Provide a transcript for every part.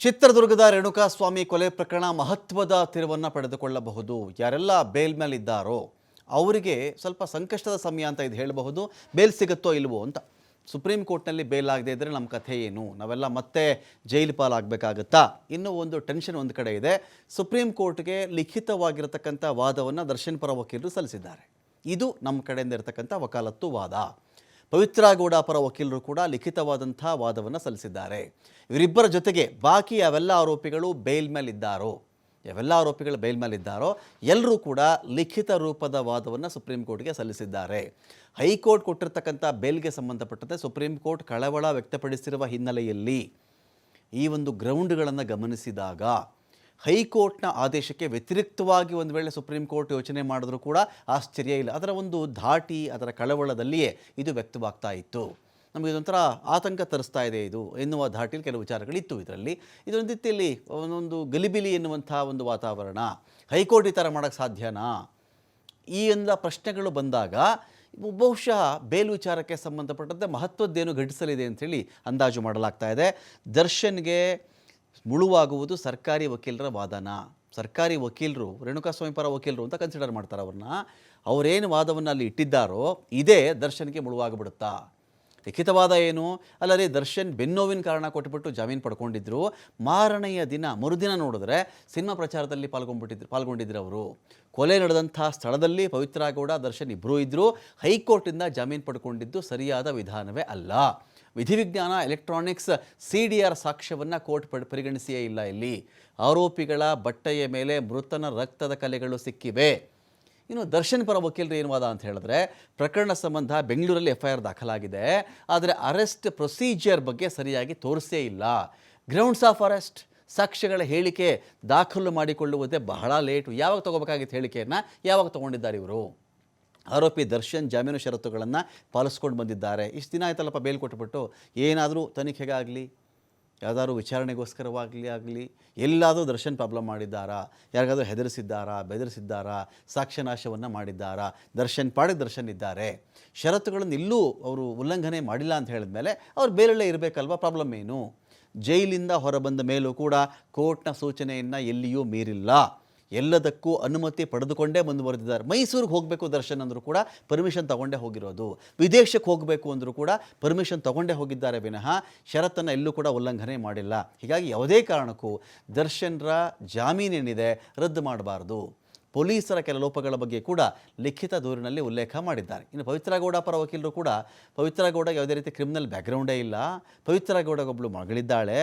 ಚಿತ್ರದುರ್ಗದ ರೇಣುಕಾಸ್ವಾಮಿ ಕೊಲೆ ಪ್ರಕರಣ ಮಹತ್ವದ ತಿರುವನ್ನು ಪಡೆದುಕೊಳ್ಳಬಹುದು. ಯಾರೆಲ್ಲ ಬೇಲ್ ಮೇಲಿದ್ದಾರೋ ಅವರಿಗೆ ಸ್ವಲ್ಪ ಸಂಕಷ್ಟದ ಸಮಯ ಅಂತ ಇದು ಹೇಳಬಹುದು. ಬೇಲ್ ಸಿಗುತ್ತೋ ಇಲ್ವೋ ಅಂತ. ಸುಪ್ರೀಂ ಕೋರ್ಟ್ನಲ್ಲಿ ಬೇಲ್ ಆಗದೆ ಇದ್ದರೆ ನಮ್ಮ ಕಥೆ ಏನು? ನಾವೆಲ್ಲ ಮತ್ತೆ ಜೈಲು ಪಾಲಾಗಬೇಕಾಗತ್ತಾ? ಇನ್ನೂ ಒಂದು ಟೆನ್ಷನ್ ಒಂದು ಕಡೆ ಇದೆ. ಸುಪ್ರೀಂ ಕೋರ್ಟ್ಗೆ ಲಿಖಿತವಾಗಿರತಕ್ಕಂಥ ವಾದವನ್ನು ದರ್ಶನ್ ಪರ ವಕೀಲರು ಸಲ್ಲಿಸಿದ್ದಾರೆ. ಇದು ನಮ್ಮ ಕಡೆಯಿಂದ ಇರತಕ್ಕಂಥ ವಕಾಲತ್ತು ವಾದ. ಪವಿತ್ರ ಗೌಡ ಪರ ವಕೀಲರು ಕೂಡ ಲಿಖಿತವಾದಂಥ ವಾದವನ್ನು ಸಲ್ಲಿಸಿದ್ದಾರೆ. ಇವರಿಬ್ಬರ ಜೊತೆಗೆ ಬಾಕಿ ಯಾವೆಲ್ಲ ಆರೋಪಿಗಳು ಬೇಲ್ ಮೇಲಿದ್ದಾರೋ, ಯಾವೆಲ್ಲ ಆರೋಪಿಗಳು ಬೇಲ್ ಮೇಲಿದ್ದಾರೋ, ಎಲ್ಲರೂ ಕೂಡ ಲಿಖಿತ ರೂಪದ ವಾದವನ್ನು ಸುಪ್ರೀಂ ಕೋರ್ಟ್ಗೆ ಸಲ್ಲಿಸಿದ್ದಾರೆ. ಹೈಕೋರ್ಟ್ ಕೊಟ್ಟಿರ್ತಕ್ಕಂಥ ಬೇಲ್ಗೆ ಸಂಬಂಧಪಟ್ಟಂತೆ ಸುಪ್ರೀಂ ಕೋರ್ಟ್ ಕಳವಳ ವ್ಯಕ್ತಪಡಿಸಿರುವ ಹಿನ್ನೆಲೆಯಲ್ಲಿ ಈ ಒಂದು ಗ್ರೌಂಡ್ಗಳನ್ನು ಗಮನಿಸಿದಾಗ ಹೈಕೋರ್ಟ್ನ ಆದೇಶಕ್ಕೆ ವ್ಯತಿರಿಕ್ತವಾಗಿ ಒಂದು ವೇಳೆ ಸುಪ್ರೀಂ ಕೋರ್ಟ್ ಯೋಚನೆ ಮಾಡಿದ್ರೂ ಕೂಡ ಆಶ್ಚರ್ಯ ಇಲ್ಲ. ಅದರ ಒಂದು ಧಾಟಿ, ಅದರ ಕಳವಳದಲ್ಲಿಯೇ ಇದು ವ್ಯಕ್ತವಾಗ್ತಾ ಇತ್ತು. ನಮಗೆ ಇದೊಂಥರ ಆತಂಕ ತರಿಸ್ತಾ ಇದೆ ಇದು ಎನ್ನುವ ಧಾಟಿಲಿ ಕೆಲವು ವಿಚಾರಗಳಿತ್ತು ಇದರಲ್ಲಿ. ಇದೊಂದು ರೀತಿಯಲ್ಲಿ ಒಂದೊಂದು ಗಲಿಬಿಲಿ ಎನ್ನುವಂಥ ಒಂದು ವಾತಾವರಣ. ಹೈಕೋರ್ಟ್ ಈ ಥರ ಮಾಡೋಕ್ಕೆ ಸಾಧ್ಯನಾ? ಈ ಎಲ್ಲ ಪ್ರಶ್ನೆಗಳು ಬಂದಾಗ ಬಹುಶಃ ಬೇಲ್ ವಿಚಾರಕ್ಕೆ ಸಂಬಂಧಪಟ್ಟಂತೆ ಮಹತ್ವದ್ದೇನು ಘಟಿಸಲಿದೆ ಅಂಥೇಳಿ ಅಂದಾಜು ಮಾಡಲಾಗ್ತಾ ಇದೆ. ದರ್ಶನ್ಗೆ ಮುಳುವಾಗುವುದು ಸರ್ಕಾರಿ ವಕೀಲರ ವಾದನ. ಸರ್ಕಾರಿ ವಕೀಲರು, ರೇಣುಕಾಸ್ವಾಮಿ ಪರ ವಕೀಲರು ಅಂತ ಕನ್ಸಿಡರ್ ಮಾಡ್ತಾರೆ ಅವ್ರನ್ನ. ಅವರೇನು ವಾದವನ್ನು ಅಲ್ಲಿ ಇಟ್ಟಿದ್ದಾರೋ, ಇದೇ ದರ್ಶನ್ಗೆ ಮುಳುವಾಗಿಬಿಡುತ್ತಾ. ಲಿಖಿತವಾದ ಏನು? ಅಲ್ಲದೆ ದರ್ಶನ್ ಬೆನ್ನೋವಿನ ಕಾರಣ ಕೊಟ್ಟುಬಿಟ್ಟು ಜಾಮೀನು ಪಡ್ಕೊಂಡಿದ್ರು. ಮಾರನೆಯ ದಿನ, ಮರುದಿನ ನೋಡಿದ್ರೆ ಸಿನಿಮಾ ಪ್ರಚಾರದಲ್ಲಿ ಪಾಲ್ಗೊಂಡ್ಬಿಟ್ಟಿದ್ರು ಪಾಲ್ಗೊಂಡಿದ್ರು ಅವರು. ಕೊಲೆ ನಡೆದಂಥ ಸ್ಥಳದಲ್ಲಿ ಪವಿತ್ರ ಗೌಡ, ದರ್ಶನ್ ಇಬ್ಬರೂ ಇದ್ದರು ಹೈಕೋರ್ಟಿಂದ ಜಾಮೀನು ಪಡ್ಕೊಂಡಿದ್ದು ಸರಿಯಾದ ವಿಧಾನವೇ ಅಲ್ಲ. ವಿಧಿವಿಜ್ಞಾನ ಎಲೆಕ್ಟ್ರಾನಿಕ್ಸ್ ಸಿ ಡಿ ಆರ್ ಸಾಕ್ಷ್ಯವನ್ನು ಕೋರ್ಟ್ ಪರಿಗಣಿಸಿಯೇ ಇಲ್ಲ ಇಲ್ಲಿ. ಆರೋಪಿಗಳ ಬಟ್ಟೆಯ ಮೇಲೆ ಮೃತನ ರಕ್ತದ ಕಲೆಗಳು ಸಿಕ್ಕಿವೆ. ಇನ್ನು ದರ್ಶನ್ ಪರ ವಕೀಲರು ಏನು ವಾದ ಅಂತ ಹೇಳಿದ್ರೆ, ಪ್ರಕರಣ ಸಂಬಂಧ ಬೆಂಗಳೂರಲ್ಲಿ ಎಫ್ ಐ ಆರ್ ದಾಖಲಾಗಿದೆ. ಆದರೆ ಅರೆಸ್ಟ್ ಪ್ರೊಸೀಜರ್ ಬಗ್ಗೆ ಸರಿಯಾಗಿ ತೋರಿಸೇ ಇಲ್ಲ. ಗ್ರೌಂಡ್ಸ್ ಆಫ್ ಅರೆಸ್ಟ್ ಸಾಕ್ಷ್ಯಗಳ ಹೇಳಿಕೆ ದಾಖಲು ಮಾಡಿಕೊಳ್ಳುವುದೇ ಬಹಳ ಲೇಟು ಯಾವಾಗ ತಗೋಬೇಕಾಗಿತ್ತು ಹೇಳಿಕೆಯನ್ನು? ಯಾವಾಗ ತಗೊಂಡಿದ್ದಾರೆ ಇವರು? ಆರೋಪಿ ದರ್ಶನ್ ಜಾಮೀನು ಷರತ್ತುಗಳನ್ನು ಪಾಲಿಸ್ಕೊಂಡು ಬಂದಿದ್ದಾರೆ. ಇಷ್ಟು ದಿನ ಆಯ್ತಲ್ಲಪ್ಪ ಬೇಲ್ ಕೊಟ್ಟುಬಿಟ್ಟು ಏನಾದರೂ ತನಿಖೆಗಾಗಲಿ ಯಾವುದಾದ್ರೂ ವಿಚಾರಣೆಗೋಸ್ಕರವಾಗಲಿ ಆಗಲಿ, ಎಲ್ಲಾದರೂ ದರ್ಶನ್ ಪ್ರಾಬ್ಲಮ್ ಮಾಡಿದ್ದಾರಾ? ಯಾರಿಗಾದರೂ ಹೆದರಿಸಿದ್ದಾರಾ? ಬೆದರಿಸಿದ್ದಾರಾ? ಸಾಕ್ಷ್ಯನಾಶವನ್ನು ಮಾಡಿದ್ದಾರಾ? ದರ್ಶನ್ ಪಾಡಿ ದರ್ಶನ್ ಇದ್ದಾರೆ. ಷರತ್ತುಗಳನ್ನು ಇಲ್ಲೂ ಅವರು ಉಲ್ಲಂಘನೆ ಮಾಡಿಲ್ಲ ಅಂತ ಹೇಳಿದ ಮೇಲೆ ಅವ್ರು ಬೇರೆಲ್ಲೇ ಇರಬೇಕಲ್ವ? ಪ್ರಾಬ್ಲಮ್ ಏನು? ಜೈಲಿಂದ ಹೊರಬಂದ ಮೇಲೂ ಕೂಡ ಕೋರ್ಟ್ನ ಸೂಚನೆಯನ್ನು ಎಲ್ಲಿಯೂ ಮೀರಿಲ್ಲ. ಎಲ್ಲದಕ್ಕೂ ಅನುಮತಿ ಪಡೆದುಕೊಂಡೇ ಮುಂದುವರೆದಿದ್ದಾರೆ ಮೈಸೂರಿಗೆ ಹೋಗಬೇಕು ದರ್ಶನ್ ಅಂದರೂ ಕೂಡ ಪರ್ಮಿಷನ್ ತಗೊಂಡೇ ಹೋಗಿರೋದು. ವಿದೇಶಕ್ಕೆ ಹೋಗಬೇಕು ಅಂದರೂ ಕೂಡ ಪರ್ಮಿಷನ್ ತಗೊಂಡೇ ಹೋಗಿದ್ದಾರೆ ವಿನಃ ಷರತ್ತನ್ನು ಎಲ್ಲೂ ಕೂಡ ಉಲ್ಲಂಘನೆ ಮಾಡಿಲ್ಲ. ಹೀಗಾಗಿ ಯಾವುದೇ ಕಾರಣಕ್ಕೂ ದರ್ಶನ್ರ ಜಾಮೀನೇನಿದೆ ರದ್ದು ಮಾಡಬಾರ್ದು. ಪೊಲೀಸರ ಕೆಲ ಲೋಪಗಳ ಬಗ್ಗೆ ಕೂಡ ಲಿಖಿತ ದೂರಿನಲ್ಲಿ ಉಲ್ಲೇಖ ಮಾಡಿದ್ದಾರೆ. ಇನ್ನು ಪವಿತ್ರಗೌಡ ಪರ ವಕೀಲರು ಕೂಡ ಪವಿತ್ರ ಗೌಡ ಯಾವುದೇ ರೀತಿ ಕ್ರಿಮಿನಲ್ ಬ್ಯಾಕ್ಗ್ರೌಂಡೇ ಇಲ್ಲ. ಪವಿತ್ರಗೌಡಗೊಬ್ಬಳು ಮಗಳಿದ್ದಾಳೆ.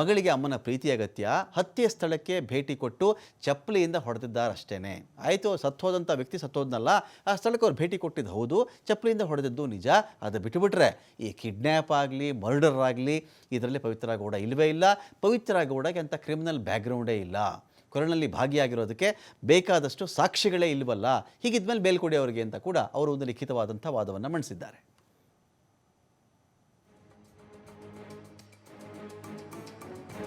ಮಗಳಿಗೆ ಅಮ್ಮನ ಪ್ರೀತಿ ಅಗತ್ಯ. ಹತ್ಯೆ ಸ್ಥಳಕ್ಕೆ ಭೇಟಿ ಕೊಟ್ಟು ಚಪ್ಪಲಿಯಿಂದ ಹೊಡೆದಿದ್ದಾರೆ ಅಷ್ಟೇ ಆಯಿತು ಸತ್ತೋದಂಥ ವ್ಯಕ್ತಿ ಸತ್ತೋದ್ನಲ್ಲ, ಆ ಸ್ಥಳಕ್ಕೆ ಅವ್ರು ಭೇಟಿ ಕೊಟ್ಟಿದ್ದು ಹೌದು. ಚಪ್ಪಲಿಯಿಂದ ಹೊಡೆದಿದ್ದು ನಿಜ. ಅದು ಬಿಟ್ಟುಬಿಟ್ರೆ ಈ ಕಿಡ್ನ್ಯಾಪ್ ಆಗಲಿ ಮರ್ಡರ್ ಆಗಲಿ, ಇದರಲ್ಲಿ ಪವಿತ್ರ ಗೌಡ ಇಲ್ಲವೇ ಇಲ್ಲ. ಪವಿತ್ರ ಗೌಡಗೆ ಅಂಥ ಕ್ರಿಮಿನಲ್ ಬ್ಯಾಕ್ಗ್ರೌಂಡೇ ಇಲ್ಲ. ಕೊರೋನಲ್ಲಿ ಭಾಗಿಯಾಗಿರೋದಕ್ಕೆ ಬೇಕಾದಷ್ಟು ಸಾಕ್ಷಿಗಳೇ ಇಲ್ವಲ್ಲ? ಹೀಗಿದ್ಮೇಲೆ ಬೇಲ್ಕೊಡಿ ಅವರಿಗೆ ಅಂತ ಕೂಡ ಅವರು ಒಂದು ಲಿಖಿತವಾದಂಥ ವಾದವನ್ನು ಮಂಡಿಸಿದ್ದಾರೆ.